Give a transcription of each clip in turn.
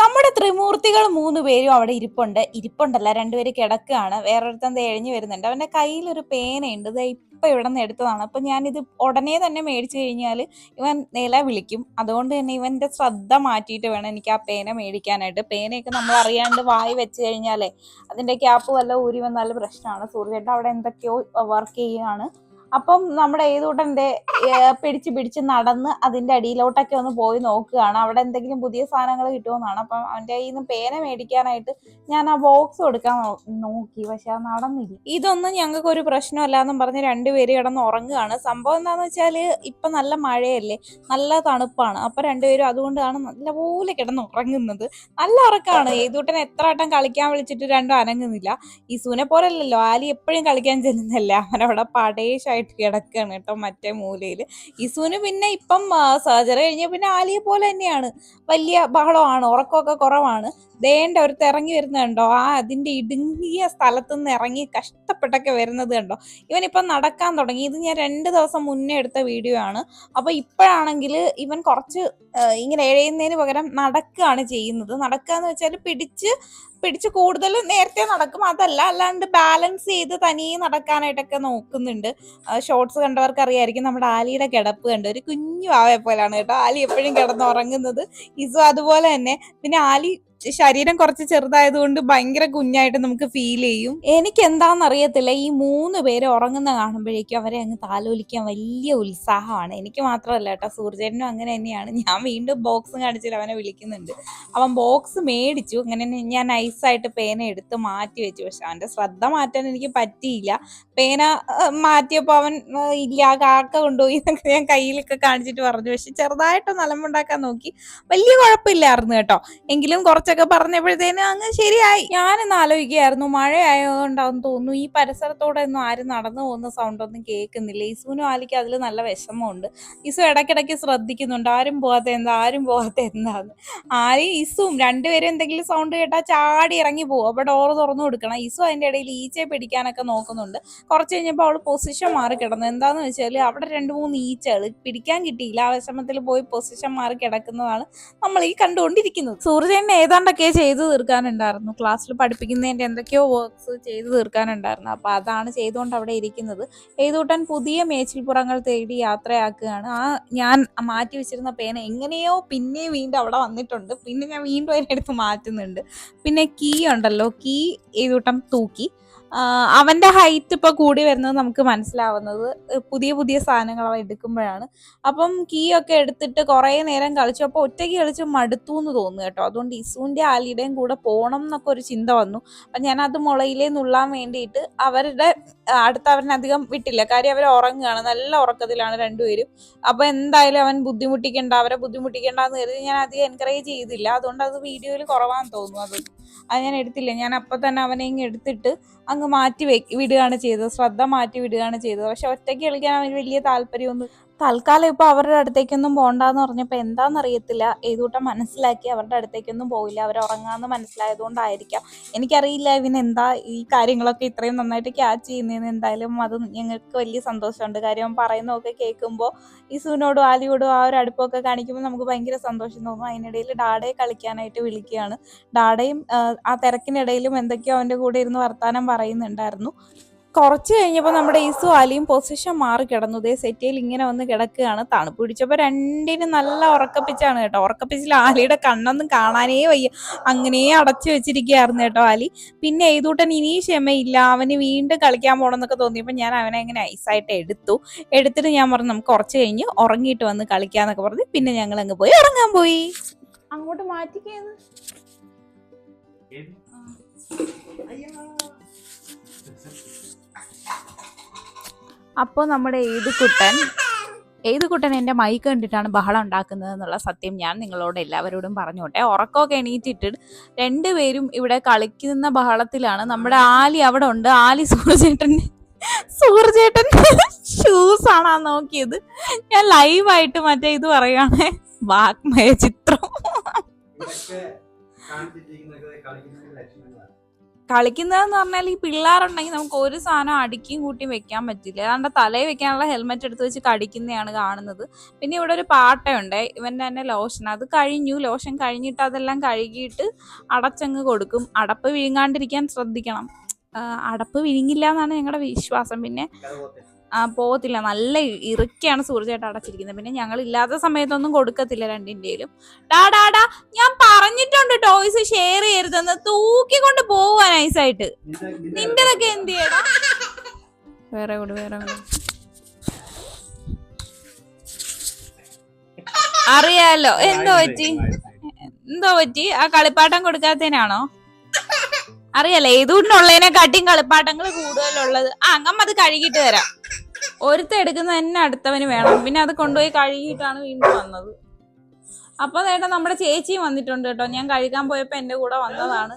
നമ്മുടെ ത്രിമൂർത്തികൾ മൂന്ന് പേരും അവിടെ ഇരിപ്പുണ്ട്. ഇരിപ്പുണ്ടല്ല രണ്ടുപേര് കിടക്കുകയാണ്. വേറൊരുത്തൻ എഴഞ്ഞു വരുന്നുണ്ട്. അവന്റെ കയ്യിലൊരു പേനയുണ്ട്. ദേ ഇപ്പൊ ഇവിടെ നിന്ന് എടുത്തതാണ്. അപ്പൊ ഞാനിത് ഉടനെ തന്നെ മേടിച്ചു കഴിഞ്ഞാൽ ഇവൻ നില വിളിക്കും. അതുകൊണ്ട് തന്നെ ഇവന്റെ ശ്രദ്ധ മാറ്റിയിട്ട് വേണം എനിക്ക് ആ പേന മേടിക്കാനായിട്ട്. പേനയൊക്കെ നമ്മൾ അറിയാണ്ട് വായി വെച്ച് കഴിഞ്ഞാലേ അതിന്റെ ക്യാപ്പ് വല്ല ഊരി വന്നാലും പ്രശ്നമാണ്. സൂര്യചേട്ടൻ അവിടെ എന്തൊക്കെയോ വർക്ക് ചെയ്യുകയാണ്. അപ്പം നമ്മുടെ ഏതൂട്ടന്റെ പിടിച്ച് പിടിച്ച് നടന്ന് അതിന്റെ അടിയിലോട്ടൊക്കെ ഒന്ന് പോയി നോക്കുകയാണ്. അവിടെ എന്തെങ്കിലും പുതിയ സാധനങ്ങൾ കിട്ടുമെന്നാണ് അപ്പം അവന്റെ കയ്യിൽ നിന്ന് പേന മേടിക്കാനായിട്ട് ഞാൻ ആ ബോക്സ് കൊടുക്കാൻ നോക്കി. പക്ഷെ അത് നടന്നില്ല. ഇതൊന്നും ഞങ്ങൾക്ക് ഒരു പ്രശ്നമല്ല എന്നും പറഞ്ഞ് രണ്ടുപേര് കിടന്ന് ഉറങ്ങുകയാണ്. സംഭവം എന്താണെന്ന് വെച്ചാൽ ഇപ്പൊ നല്ല മഴയല്ലേ? നല്ല തണുപ്പാണ്. അപ്പൊ രണ്ടുപേരും അതുകൊണ്ടാണ് നല്ലപോലെ കിടന്ന് ഉറങ്ങുന്നത്. നല്ല ഉറക്കമാണ് ഏതൂട്ടൻ എത്ര വട്ടം കളിക്കാൻ വിളിച്ചിട്ട് രണ്ടും അനങ്ങുന്നില്ല. ഈ സൂനെ പോലല്ലല്ലോ. ആലി എപ്പോഴും കളിക്കാൻ ചെല്ലുന്നല്ലേ അവനവിടെ പടേശായിട്ട് കിടക്കുകയാണ് കേട്ടോ മറ്റേ മൂലയിൽ ഇസുവിന് പിന്നെ ഇപ്പം സർജറി കഴിഞ്ഞ പിന്നെ ആലിയെ പോലെ തന്നെയാണ്. വലിയ ബഹളമാണ് ഉറക്കമൊക്കെ കുറവാണ്. ദേണ്ട ഒരു ഇറങ്ങി വരുന്നത് കണ്ടോ? ആ അതിന്റെ ഇടുങ്ങിയ സ്ഥലത്തു നിന്ന് ഇറങ്ങി കഷ്ടപ്പെട്ടൊക്കെ വരുന്നത് കണ്ടോ? ഇവനിപ്പം നടക്കാൻ തുടങ്ങി. ഇത് ഞാൻ രണ്ട് ദിവസം മുന്നേ എടുത്ത വീഡിയോ ആണ്. അപ്പൊ ഇപ്പോഴാണെങ്കിൽ ഇവൻ കുറച്ച് ഇങ്ങനെ എഴയുന്നതിന് പകരം നടക്കുകയാണ് ചെയ്യുന്നത്. നടക്കുക എന്ന് വെച്ചാൽ പിടിച്ച് പിടിച്ച് കൂടുതൽ നേരത്തെ നടക്കും. അതല്ല അല്ലാണ്ട് ബാലൻസ് ചെയ്ത് തനിയെ നടക്കാനായിട്ടൊക്കെ നോക്കുന്നുണ്ട്. ഷോർട്സ് കണ്ടവർക്ക് അറിയായിരിക്കും നമ്മുടെ ആലിയുടെ കിടപ്പ് കണ്ട്. ഒരു കുഞ്ഞു ആവയെ പോലാണ് കേട്ടോ ആലി എപ്പോഴും കിടന്ന് ഉറങ്ങുന്നത്. ഇസു അതുപോലെ തന്നെ. പിന്നെ ആലി ശരീരം കുറച്ച് ചെറുതായതുകൊണ്ട് ഭയങ്കര കുഞ്ഞായിട്ട് നമുക്ക് ഫീൽ ചെയ്യും. എനിക്ക് എന്താണെന്ന് അറിയത്തില്ല ഈ മൂന്ന് പേര് ഉറങ്ങുന്ന കാണുമ്പോഴേക്കും അവരെ അങ്ങ് താലോലിക്കാൻ വലിയ ഉത്സാഹമാണ്. എനിക്ക് മാത്രമല്ല കേട്ടോ സൂർജനും അങ്ങനെ തന്നെയാണ്. ഞാൻ വീണ്ടും ബോക്സ് കാണിച്ചിട്ട് അവനെ വിളിക്കുന്നുണ്ട്. അവൻ ബോക്സ് മേടിച്ചു അങ്ങനെ ഞാൻ നൈസായിട്ട് പേന എടുത്ത് മാറ്റി വെച്ചു. പക്ഷെ അവന്റെ ശ്രദ്ധ മാറ്റാൻ എനിക്ക് പറ്റിയില്ല. പേന മാറ്റിയപ്പോൾ അവൻ ഇല്ല കാക്ക കൊണ്ടുപോയി എന്നൊക്കെ ഞാൻ കയ്യിലൊക്കെ കാണിച്ചിട്ട് പറഞ്ഞു. പക്ഷെ ചെറുതായിട്ടൊന്ന് അലമ്പുണ്ടാക്കാൻ നോക്കി വലിയ കുഴപ്പമില്ലായിരുന്നു കേട്ടോ. എങ്കിലും കുറച്ചൊക്കെ പറഞ്ഞപ്പോഴത്തേനും അങ്ങ് ശരിയായി. ഞാനൊന്ന് ആലോചിക്കുകയായിരുന്നു. മഴ ആയതുകൊണ്ടാന്ന് തോന്നുന്നു. ഈ പരിസരത്തോടെ ഒന്നും ആരും നടന്നു പോകുന്ന സൗണ്ട് ഒന്നും കേൾക്കുന്നില്ല. ഈസുവിനും ആലിക്ക് അതിൽ നല്ല വിഷമമുണ്ട്. ഈസു ഇടയ്ക്കിടയ്ക്ക് ശ്രദ്ധിക്കുന്നുണ്ട്. ആരും പോകാത്ത എന്താ? ആരും പോകാത്ത എന്താന്ന്. ആരും ഈസുവും രണ്ടുപേരും എന്തെങ്കിലും സൗണ്ട് കേട്ടാൽ ചാടി ഇറങ്ങി പോകും അപ്പൊ ഡോർ തുറന്നു കൊടുക്കണം. ഈസു അതിന്റെ ഇടയിൽ ഈച്ചയെ പിടിക്കാനൊക്കെ നോക്കുന്നുണ്ട്. കുറച്ച് കഴിഞ്ഞപ്പോൾ അവൾ പൊസിഷൻ മാറി കിടന്നു. എന്താന്ന് വെച്ചാൽ അവിടെ രണ്ട് മൂന്ന് ഈച്ചകൾ പിടിക്കാൻ കിട്ടിയില്ല. ആ വിഷമത്തിൽ പോയി പൊസിഷൻ മാറി കിടക്കുന്നതാണ് നമ്മൾ ഈ കണ്ടുകൊണ്ടിരിക്കുന്നത്. സൂര്യനെ ഏതാണ്ടൊക്കെ ചെയ്തു തീർക്കാനുണ്ടായിരുന്നു. ക്ലാസ്സിൽ പഠിപ്പിക്കുന്നതിന്റെ എന്തൊക്കെയോ വർക്ക്സ് ചെയ്തു തീർക്കാനുണ്ടായിരുന്നു. അപ്പോൾ അതാണ് ചെയ്തുകൊണ്ട് അവിടെ ഇരിക്കുന്നത്. എഴുതൂട്ടൻ പുതിയ മേച്ചിൽപ്പുറങ്ങൾ തേടി യാത്രയാക്കുകയാണ്. ആ ഞാൻ മാറ്റി വെച്ചിരുന്ന പേന എങ്ങനെയോ പിന്നെയും വീണ്ടും അവിടെ വന്നിട്ടുണ്ട്. പിന്നെ ഞാൻ വീണ്ടും അതിനെടുത്ത് മാറ്റുന്നുണ്ട്. പിന്നെ കീ ഉണ്ടല്ലോ. കീ എഴുതൂട്ടം തൂക്കി. അവന്റെ ഹൈറ്റ് ഇപ്പൊ കൂടി വരുന്നത് നമുക്ക് മനസ്സിലാവുന്നത് പുതിയ പുതിയ സാധനങ്ങൾ അവൻ എടുക്കുമ്പോഴാണ്. അപ്പം കീ ഒക്കെ എടുത്തിട്ട് കുറേ നേരം കളിച്ചു. അപ്പോൾ ഒറ്റയ്ക്ക് കളിച്ച് മടുത്തു എന്ന് തോന്നുന്നു കേട്ടോ. അതുകൊണ്ട് ഇസുവിന്റെ ആലിയുടെയും കൂടെ പോകണം എന്നൊക്കെ ഒരു ചിന്ത വന്നു. അപ്പം ഞാൻ അത് മുളയിലേ നുള്ളാൻ വേണ്ടിയിട്ട് അവരുടെ അടുത്ത് അധികം വിട്ടില്ല. കാര്യം അവർ ഉറങ്ങുകയാണ്. നല്ല ഉറക്കത്തിലാണ് രണ്ടുപേരും. അപ്പൊ എന്തായാലും അവൻ ബുദ്ധിമുട്ടിക്കേണ്ട അവരെ ബുദ്ധിമുട്ടിക്കണ്ട എന്ന് കരുതി ഞാൻ അധികം എൻകറേജ് ചെയ്തില്ല. അതുകൊണ്ട് അത് വീഡിയോയിൽ കുറവാന്ന് തോന്നുന്നു അത്. അത് ഞാൻ എടുത്തില്ല. ഞാൻ അപ്പൊ തന്നെ അവനെ ഇങ്ങ് എടുത്തിട്ട് അങ്ങ് മാറ്റി വെ വിടുകയാണ് ചെയ്തത്. ശ്രദ്ധ മാറ്റി വിടുകയാണ് ചെയ്തത്. പക്ഷെ ഒറ്റയ്ക്ക് കളിക്കാൻ അവന് വലിയ താല്പര്യമൊന്നും തൽക്കാലം ഇപ്പൊ അവരുടെ അടുത്തേക്കൊന്നും പോണ്ടെന്ന് പറഞ്ഞപ്പോ എന്താണെന്നറിയത്തില്ല ഏതൂട്ടം മനസ്സിലാക്കി അവരുടെ അടുത്തേക്കൊന്നും പോയില്ല അവർ ഉറങ്ങാന്ന് മനസ്സിലായതുകൊണ്ടായിരിക്കാം. എനിക്കറിയില്ല ഇവന് എന്താ ഈ കാര്യങ്ങളൊക്കെ ഇത്രയും നന്നായിട്ട് ക്യാച്ച് ചെയ്യുന്നതെന്ന് എന്തായാലും അത് ഞങ്ങൾക്ക് വലിയ സന്തോഷമുണ്ട്. കാര്യം പറയുന്നതൊക്കെ കേൾക്കുമ്പോൾ ഇസുവിനോടും ആലിയോടും ആ ഒരു അടുപ്പമൊക്കെ കാണിക്കുമ്പോൾ നമുക്ക് ഭയങ്കര സന്തോഷം തോന്നും. അതിനിടയിൽ ഡാഡയെ കളിക്കാനായിട്ട് വിളിക്കുകയാണ്. ഡാഡയും ആ, തിരക്കിനിടയിലും എന്തൊക്കെയോ അവന്റെ കൂടെ ഇരുന്ന് വർത്താനം പറയുന്നുണ്ടായിരുന്നു. കുറച്ച് കഴിഞ്ഞപ്പോൾ നമ്മുടെ ഈസു അലിയും പൊസിഷൻ മാറി കിടന്നു. ഇതേ സെറ്റയിൽ ഇങ്ങനെ വന്ന് കിടക്കുകയാണ്. തണുപ്പ് പിടിച്ചപ്പോൾ രണ്ടിനും നല്ല ഉറക്കപ്പിച്ചാണ് കേട്ടോ. ഉറക്കപ്പിച്ചിൽ ആലിയുടെ കണ്ണൊന്നും കാണാനേ വയ്യ. അങ്ങനെ അടച്ചു വെച്ചിരിക്കുകയായിരുന്നു കേട്ടോ ആലി. പിന്നെ എഴുതൂട്ടൻ ഇനി ക്ഷമയില്ല. അവന് വീണ്ടും കളിക്കാൻ പോകണമെന്നൊക്കെ തോന്നിയപ്പോൾ ഞാൻ അവനെ അങ്ങനെ ഐസായിട്ട് എടുത്തു. എടുത്തിട്ട് ഞാൻ പറഞ്ഞു നമുക്ക് കുറച്ച് കഴിഞ്ഞ് ഉറങ്ങിയിട്ട് വന്ന് കളിക്കാന്നൊക്കെ പറഞ്ഞ്. പിന്നെ ഞങ്ങൾ അങ്ങ് പോയി ഉറങ്ങാൻ പോയി. അങ്ങോട്ട് മാറ്റിക്കേന്ന് അപ്പോൾ നമ്മുടെ ഏതുകുട്ടൻ ഏതുകുട്ടൻ എന്റെ മൈക്ക് കണ്ടിട്ടാണ് ബഹളം ഉണ്ടാക്കുന്നത് എന്നുള്ള സത്യം ഞാൻ നിങ്ങളോട് എല്ലാവരോടും പറഞ്ഞോട്ടെ. ഉറക്കമൊക്കെ എണീറ്റിട്ട് രണ്ടുപേരും ഇവിടെ കളിക്കുന്ന ബഹളത്തിലാണ്. നമ്മുടെ ആലി അവിടെ ഉണ്ട്. ആലി സൂർജേട്ടൻ സൂർജേട്ടൻ ഷൂസ് ആണാ നോക്കിയത്. ഞാൻ ലൈവായിട്ട് മറ്റേ ഇത് പറയുകയാണെ വാഗ്മയ ചിത്രം. കളിക്കുന്നതെന്ന് പറഞ്ഞാൽ ഈ പിള്ളേരുണ്ടെങ്കിൽ നമുക്ക് ഒരു സാധനം അടുക്കിയും കൂട്ടിയും വെക്കാൻ പറ്റില്ല. അതാണ്ട് തലയിൽ വെക്കാനുള്ള ഹെൽമെറ്റ് എടുത്ത് വെച്ച് കടിക്കുന്നതാണ് കാണുന്നത്. പിന്നെ ഇവിടെ ഒരു പാട്ടയുണ്ട്. ഇവന്റെ തന്നെ ലോഷൻ. അത് കഴിഞ്ഞു. ലോഷൻ കഴിഞ്ഞിട്ട് അതെല്ലാം കഴുകിയിട്ട് അടച്ചങ്ങ് കൊടുക്കും. അടപ്പ് വിഴുങ്ങാണ്ടിരിക്കാൻ ശ്രദ്ധിക്കണം. അടപ്പ് വിഴുങ്ങില്ല എന്നാണ് ഞങ്ങളുടെ വിശ്വാസം. പിന്നെ പോകത്തില്ല. നല്ല ഇറുക്കിയാണ് സൂർജേട്ട അടച്ചിരിക്കുന്നത്. പിന്നെ ഞങ്ങൾ ഇല്ലാത്ത സമയത്തൊന്നും കൊടുക്കത്തില്ല രണ്ടിന്റെയിലും ഡാഡാടാ ഡാ ഡാ ഞാൻ പറഞ്ഞിട്ടുണ്ട് ടോയ്സ് ഷെയർ ചെയ്യരുതെന്ന്. തൂക്കിക്കൊണ്ട് പോവാ നൈസായിട്ട്. നിന്റെതൊക്കെ എന്ത് ചെയ്യടാ വേറെ കൂടെ വേറെ അറിയാലോ. എന്തോ പറ്റി? എന്തോ പറ്റി? ആ കളിപ്പാട്ടം കൊടുക്കാത്തതിനാണോ? അറിയാലോ ഏതുകൊണ്ടുള്ളതിനെ കാട്ടിയും കളിപ്പാട്ടങ്ങൾ കൂടുതലുള്ളത്. ആ അങ്ങമ്മ അത് കഴുകിയിട്ട് തരാം. ഒരുത്ത എടുക്കുന്ന തന്നെ അടുത്തവന് വേണം. പിന്നെ അത് കൊണ്ടുപോയി കഴുകിയിട്ടാണ് വീണ്ടും വന്നത്. അപ്പൊ ചേട്ടാ നമ്മുടെ ചേച്ചിയും വന്നിട്ടുണ്ട് കേട്ടോ. ഞാൻ കഴുകാൻ പോയപ്പോ എന്റെ കൂടെ വന്നതാണ്.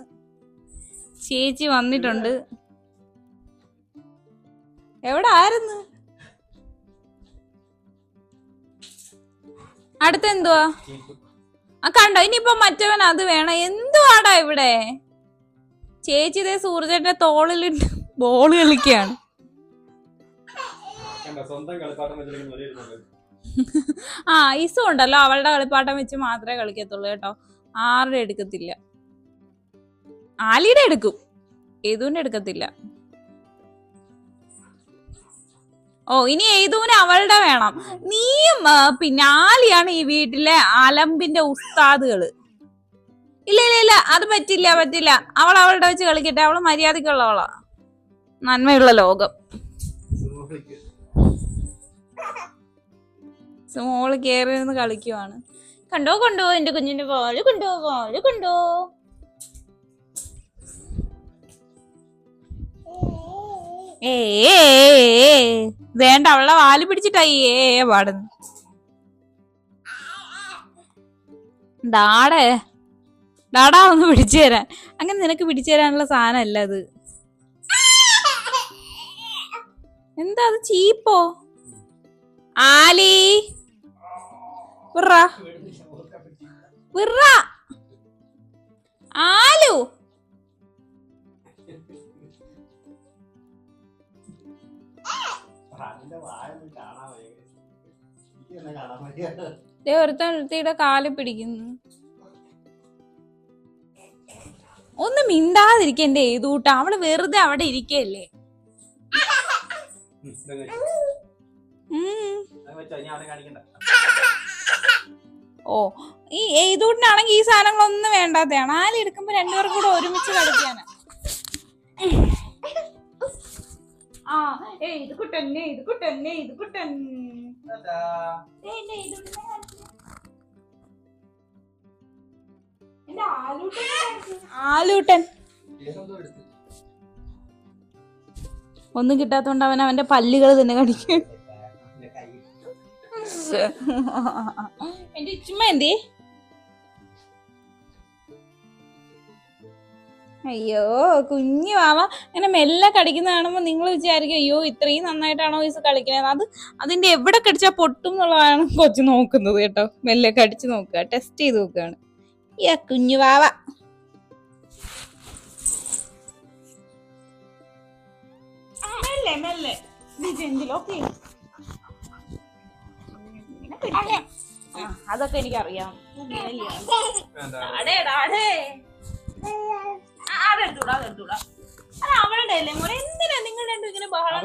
ചേച്ചി വന്നിട്ടുണ്ട്. എവിടെ ആയിരുന്നു അടുത്ത എന്തുവാ ആ കണ്ടോ? ഇനിയിപ്പോ മറ്റവൻ അത് വേണം. എന്തുവാടാ ഇവിടെ? ചേച്ചി ഇതേ സൂർജന്റെ തോളിലിട്ട് ബോൾ കളിക്കുകയാണ്. ആ ഇസു ഉണ്ടല്ലോ അവളുടെ കളിപ്പാട്ടം വെച്ച് മാത്രമേ കളിക്കത്തുള്ളൂ കേട്ടോ. ആരുടെ എടുക്കത്തില്ല? ആലിയുടെ എടുക്കും. ഏതുവിന്റെ എടുക്കത്തില്ല? ഓ ഇനി ഏതുവിന് അവളുടെ വേണം? നീയും പിന്നെ ആലിയാണ് ഈ വീട്ടിലെ അലമ്പിന്റെ ഉസ്താദുകൾ. ഇല്ല ഇല്ല ഇല്ല അത് പറ്റില്ല പറ്റില്ല. അവൾ അവളുടെ വെച്ച് കളിക്കട്ടെ അവൾ മര്യാദക്കുള്ളവളാ നന്മയുള്ള ലോകം. മോൾ കയറി നിന്ന് കളിക്കുവാണ്. കണ്ടോ കണ്ടോ എന്റെ കുഞ്ഞിന്റെ പാൽ കണ്ടോ പാൽ കണ്ടോ? ഏ. വേണ്ട അവളെ വാൽ പിടിച്ചിട്ടായി ഏ പാടുന്നു. ഡാടേ. ഡാടാ ഒന്ന് പിടിച്ചു തരാൻ. അങ്ങനെ നിനക്ക് പിടിച്ചു തരാനുള്ള സാധനമല്ല അത്. എന്താ അത് ചീപ്പോ? ആലി. വിറ ആലു. ഒരുത്തിയുടെ കാൽ പിടിക്കുന്നു. ഒന്ന് മിണ്ടാതിരിക്ക എന്റെ ഏതൂട്ട. അവൾ വെറുതെ അവിടെ ഇരിക്കല്ലേ? വെച്ചോ, കാണിക്കണ്ട. ഓ ഈ ഏതൂട്ടിനാണെങ്കിൽ ഈ സാധനങ്ങളൊന്നും വേണ്ടാത്തതാണ്. ആലി എടുക്കുമ്പോ രണ്ടുപേർക്കും കൂടെ ഒരുമിച്ച് കളിക്കാനാ. ആ ഇത് കുട്ടന്നെ ഇത് കുട്ടന്നെ ഇത് കുട്ടൻ. ആലൂട്ടൻ. ഒന്നും കിട്ടാത്തോണ്ട് അവൻ അവന്റെ പല്ലുകൾ തന്നെ കടിക്കും. എന്റെ ചുമ എന്തേ? അയ്യോ കുഞ്ഞു വാവ ഇങ്ങനെ മെല്ലെ കടിക്കുന്ന കാണുമ്പോൾ നിങ്ങൾ വിചാരിക്കും അയ്യോ ഇത്രയും നന്നായിട്ടാണോ ഈസ് കളിക്കുന്നത്? അത് അതിന്റെ എവിടെ കടിച്ചാൽ പൊട്ടും എന്നുള്ളതാണ് കൊച്ചു നോക്കുന്നത് കേട്ടോ. മെല്ലെ കടിച്ചു നോക്കുക ടെസ്റ്റ് ചെയ്ത് നോക്കുകയാണ്. യാ കുഞ്ഞു വാവ മെല്ലെ മെല്ലെ. ഓക്കെ അതൊക്കെ എനിക്കറിയാം. അടേ അടേ അതെടുത്തൂടാ അതെടുത്തൂടാ അത് അവളുടെ അല്ലേ മോനെ എന്തിനാ നിങ്ങൾ രണ്ടും ഇങ്ങനെ ബഹളം